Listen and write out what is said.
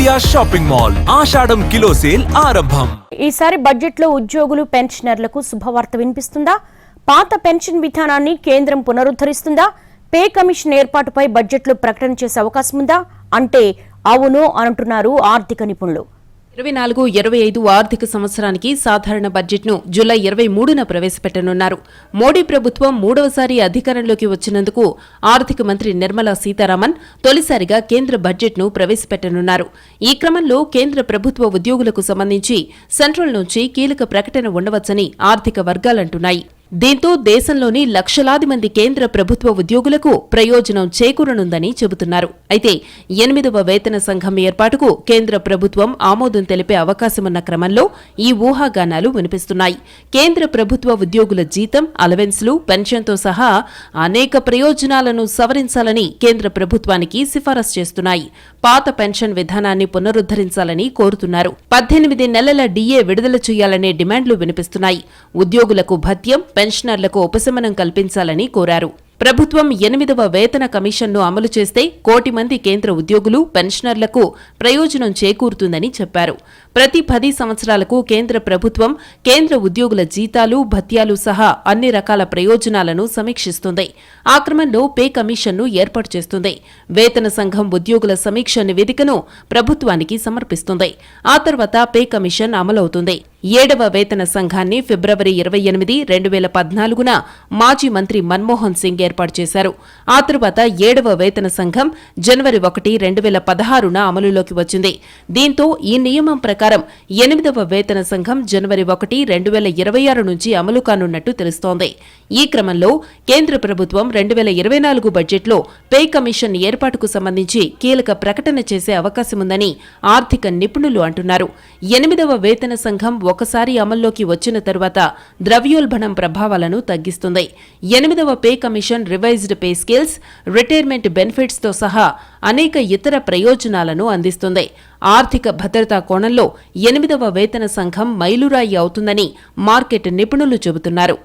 India shopping mall. ఆషాఢం kilo sale ఆరంభం. ఈసారి బడ్జెట్లో ఉద్యోగులు పెన్షనర్లకు శుభవార్త వినిపిస్తుందా? పాత పెన్షన్ విధానాన్ని కేంద్రం పునరుద్ధరిస్తుందా? పే కమిషన్ ఏర్పాటుపై బడ్జెట్లో ప్రకటన చేసే అవకాశం ఉందా అంటే అవును అంటున్నారు ఆర్థిక నిపుణులు. ఇరవై నాలుగు ఇరవై ఐదు ఆర్థిక సంవత్సరానికి సాధారణ బడ్జెట్ను జూలై ఇరవై మూడున ప్రవేశపెట్టనున్నారు. మోడీ ప్రభుత్వం మూడవసారి అధికారంలోకి వచ్చినందుకు ఆర్థిక మంత్రి నిర్మలా సీతారామన్ తొలిసారిగా కేంద్ర బడ్జెట్ను ప్రవేశపెట్టనున్నారు. ఈ క్రమంలో కేంద్ర ప్రభుత్వ ఉద్యోగులకు సంబంధించి సెంట్రల్ నుంచి కీలక ప్రకటన ఉండవచ్చని ఆర్థిక వర్గాలంటున్నాయి. దీంతో దేశంలోని లక్షలాది మంది కేంద్ర ప్రభుత్వ ఉద్యోగులకు ప్రయోజనం చేకూరనుందని చెబుతున్నారు. అయితే ఎనిమిదవ వేతన సంఘం ఏర్పాటుకు కేంద్ర ప్రభుత్వం ఆమోదం తెలిపే అవకాశమున్న క్రమంలో ఈ ఊహాగానాలు వినిపిస్తున్నాయి. కేంద్ర ప్రభుత్వ ఉద్యోగుల జీతం అలవెన్స్లు పెన్షన్తో సహా అనేక ప్రయోజనాలను సవరించాలని కేంద్ర ప్రభుత్వానికి సిఫారసు చేస్తున్నాయి. పాత పెన్షన్ విధానాన్ని పునరుద్ధరించాలని కోరుతున్నారు. పద్దెనిమిది నెలల డీఏ విడుదల చేయాలనే డిమాండ్లు వినిపిస్తున్నాయి. ఉద్యోగులకు భత్యం పెన్షనర్లకు ఉపశమనం కల్పించాలని కోరారు. ప్రభుత్వం ఎనిమిదవ వేతన కమిషన్ను అమలు చేస్తే కోటి మంది కేంద్ర ఉద్యోగులు పెన్షనర్లకు ప్రయోజనం చేకూరుతుందని చెప్పారు. ప్రతి పది సంవత్సరాలకు కేంద్ర ప్రభుత్వం కేంద్ర ఉద్యోగుల జీతాలు భత్యాలు సహా అన్ని రకాల ప్రయోజనాలను సమీక్షిస్తుంది. ఆ క్రమంలో పే కమిషన్ను ఏర్పాటు చేస్తుంది. వేతన సంఘం ఉద్యోగుల సమీక్ష నివేదికను ప్రభుత్వానికి సమర్పిస్తుంది. ఆ తర్వాత పే కమిషన్ అమలవుతుంది. ఏడవ వేతన సంఘాన్ని ఫిబ్రవరి ఇరవై ఎనిమిది రెండు వేల పద్నాలుగున మాజీ మంత్రి మన్మోహన్ సింగ్ ఏర్పాటు చేశారు. ఆ తరువాత ఏడవ వేతన సంఘం జనవరి ఒకటి రెండు వేల పదహారున అమలులోకి వచ్చింది. దీంతో ఈ నియమం ప్రకారం ఎనిమిదవ వేతన సంఘం జనవరి ఒకటి రెండు వేల ఇరవై ఆరు నుంచి అమలు కానున్నట్టు తెలుస్తోంది. ఈ క్రమంలో కేంద్ర ప్రభుత్వం రెండు వేల ఇరవై నాలుగు బడ్జెట్లో పే కమిషన్ ఏర్పాటుకు సంబంధించి కీలక ప్రకటన చేసే అవకాశముందని ఆర్థిక నిపుణులు అంటున్నారు. ఎనిమిదవ వేతన సంఘం ఒకసారి అమల్లోకి వచ్చిన తరువాత ద్రవ్యోల్బణం ప్రభావాలను తగ్గిస్తుంది. ఎనిమిదవ pay commission revised pay scales retirement బెనిఫిట్స్తో సహా అనేక ఇతర ప్రయోజనాలను అందిస్తుంది. ఆర్థిక భద్రతా కోణంలో ఎనిమిదవ వేతన సంఘం మైలురాయి అవుతుందని మార్కెట్ నిపుణులు చెబుతున్నారు.